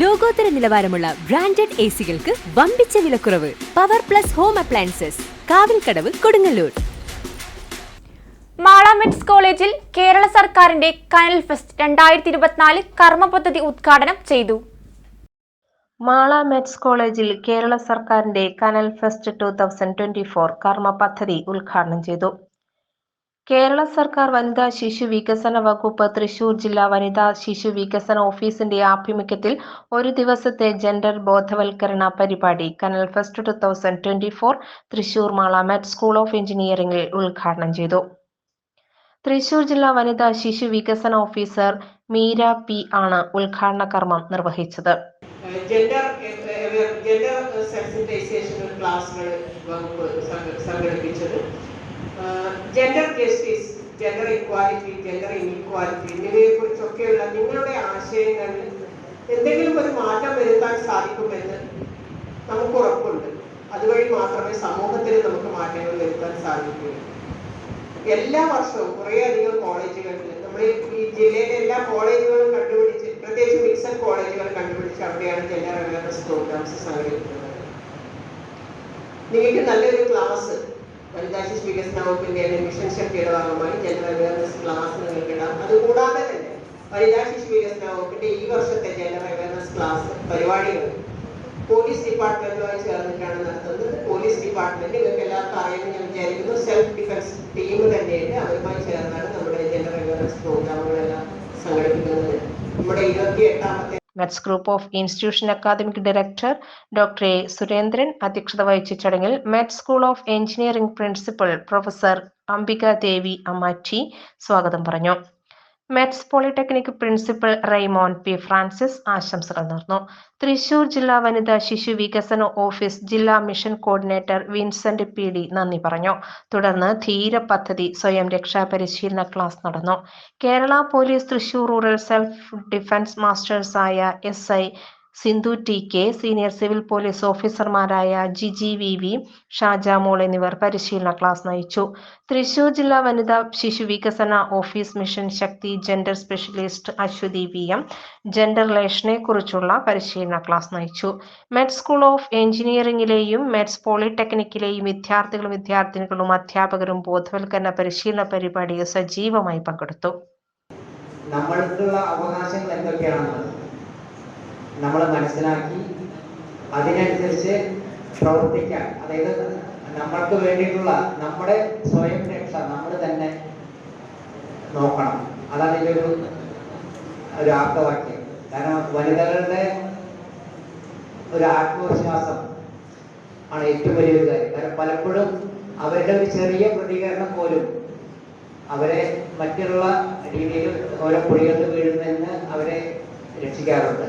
ലോകോത്തര നിലവാരമുള്ള branded A സികൾക്ക് വമ്പിച്ച വിലക്കുറവ്. Power plus home appliances. Kavilkadavu Kodungallur. മാളാമെറ്റ്സ് കോളേജിൽ കേരള സർക്കാരിന്റെ കനൽ ഫെസ്റ്റ് രണ്ടായിരത്തി ഇരുപത്തിനാല് കർമ്മ പദ്ധതി ഉദ്ഘാടനം ചെയ്തു. മാള മെറ്റ്സ് കോളേജിൽ കേരള സർക്കാരിന്റെ Kanal fest two thousand twenty four കർമ്മ പദ്ധതി ഉദ്ഘാടനം ചെയ്തു. കേരള സർക്കാർ വനിതാ ശിശു വികസന വകുപ്പ് തൃശൂർ ജില്ലാ വനിതാ ശിശു വികസന ഓഫീസിന്റെ ആഭിമുഖ്യത്തിൽ ഒരു ദിവസത്തെ ജെൻഡർ ബോധവൽക്കരണ പരിപാടി Kanal fest two thousand twenty four Thrissur Mala Met school of എഞ്ചിനീയറിംഗിൽ ഉദ്ഘാടനം ചെയ്തു. തൃശൂർ ജില്ലാ വനിതാ ശിശു വികസന ഓഫീസർ മീര പി ആണ് ഉദ്ഘാടന കർമ്മം നിർവഹിച്ചത്. ജെൻഡർ സെൻസിറ്റൈസേഷൻ ക്ലാസുകൾ gender justice gender equality gender inequality എന്നിവയെ കുറിച്ചൊക്കെയുള്ള നിങ്ങളുടെ ആശയങ്ങളിൽ എന്തെങ്കിലും ഒരു മാറ്റം വരുത്താൻ സാധിക്കുമെന്ന് നമുക്ക് ഉറപ്പുണ്ട്. അതുവഴി മാത്രമേ സമൂഹത്തിൽ നമുക്ക് മാറ്റങ്ങൾ വരുത്താൻ സാധിക്കുകയുള്ളൂ എല്ലാ വർഷവും കുറേയധികം കോളേജുകളിൽ നമ്മൾ ഈ ജില്ലയിലെ എല്ലാ കോളേജുകളും കണ്ടുപിടിച്ച് പ്രത്യേകിച്ച് മിക്സഡ് കോളേജുകൾ കണ്ടുപിടിച്ച് അവിടെയാണ് ജെൻഡർ അവയർനെസ് പ്രോഗ്രാംസ് സംഘടിപ്പിക്കുന്നത്. നിങ്ങൾക്ക് നല്ലൊരു ക്ലാസ് വനിതാ ശിശു വികസന വകുപ്പിന്റെ മിഷൻ ശക്തിയുടെ ഭാഗമായി ജനറൽ അവയർനെസ് ക്ലാസ് നിങ്ങൾക്ക് ഇടാം അതുകൂടാതെ തന്നെ വനിതാ ശിശു വികസന വകുപ്പിന്റെ ഈ വർഷത്തെ ജനറൽ അവയർനെസ് ക്ലാസ് പരിപാടികൾ പോലീസ് ഡിപ്പാർട്ട്മെന്റുമായി ചേർന്നിട്ടാണ് നടത്തുന്നത്. പോലീസ് ഡിപ്പാർട്ട്മെന്റ് ഇവർക്ക് എല്ലാവർക്കും അറിയാമെന്ന് ഞാൻ വിചാരിക്കുന്നു. സെൽഫ് ഡിഫൻസ് ടീം തന്നെയുണ്ട് അവരുമായി ചേർന്നാണ് നമ്മുടെ ജനറൽ അവയർനെസ് പ്രോഗ്രാമുകളെല്ലാം സംഘടിപ്പിക്കുന്നത്. നമ്മുടെ ഇരുപത്തി എട്ടാമത്തെ METS group of institution academic director doctor A Surendran അധ്യക്ഷത വഹിച്ച ചടങ്ങിൽ Met school of engineering principal professor Ambika Devi Amatti സ്വാഗതം പറഞ്ഞു. METS polytechnic principal Raymon P Francis ആശംസകൾ നേർന്നു. തൃശൂർ ജില്ലാ വനിതാ ശിശു വികസന ഓഫീസ് ജില്ലാ mission coordinator Vincent P D നന്ദി പറഞ്ഞു. തുടർന്ന് ധീര പദ്ധതി സ്വയം രക്ഷാ പരിശീലന ക്ലാസ് നടന്നു. Kerala police Thrissur rural self defence മാസ്റ്റേഴ്സായ S I Sindhu T K senior civil police ഓഫീസർമാരായ ജിജി വി വി ഷാജാമോൾ എന്നിവർ പരിശീലന ക്ലാസ് നയിച്ചു. തൃശൂർ ജില്ലാ വനിതാ ശിശു വികസന office mission Shakti gender specialist Aswathy V M gender റിലേഷനെ കുറിച്ചുള്ള പരിശീലന ക്ലാസ് നയിച്ചു. മെഡ് സ്കൂൾ ഓഫ് എഞ്ചിനീയറിംഗിലെയും മെഡ്സ് പോളിടെക്നിക്കിലെയും വിദ്യാർത്ഥികളും വിദ്യാർത്ഥിനികളും അധ്യാപകരും ബോധവൽക്കരണ പരിശീലന പരിപാടിയിൽ സജീവമായി പങ്കെടുത്തു. നമ്മൾക്കുള്ള അവകാശങ്ങൾ എന്തൊക്കെയാണെന്നുള്ളത്? നമ്മൾ മനസ്സിലാക്കി അതിനനുസരിച്ച് പ്രവർത്തിക്കാൻ അതായത് നമ്മൾക്ക് വേണ്ടിയിട്ടുള്ള നമ്മുടെ സ്വയം രക്ഷ നമ്മൾ തന്നെ നോക്കണം. അതാണ് ഇതിന്റെ ഒരു ഒരു ആപ്തവാക്യം. കാരണം വനിതകളുടെ ഒരു ആത്മവിശ്വാസം ആണ് ഏറ്റവും വലിയൊരു കാര്യം. കാരണം പലപ്പോഴും അവരുടെ ഒരു ചെറിയ പ്രതികരണം പോലും അവരെ മറ്റുള്ള രീതിയിൽ ഓരോ കുഴികളിൽ വീഴുന്നതിന് അവരെ രക്ഷിക്കാറുണ്ട്.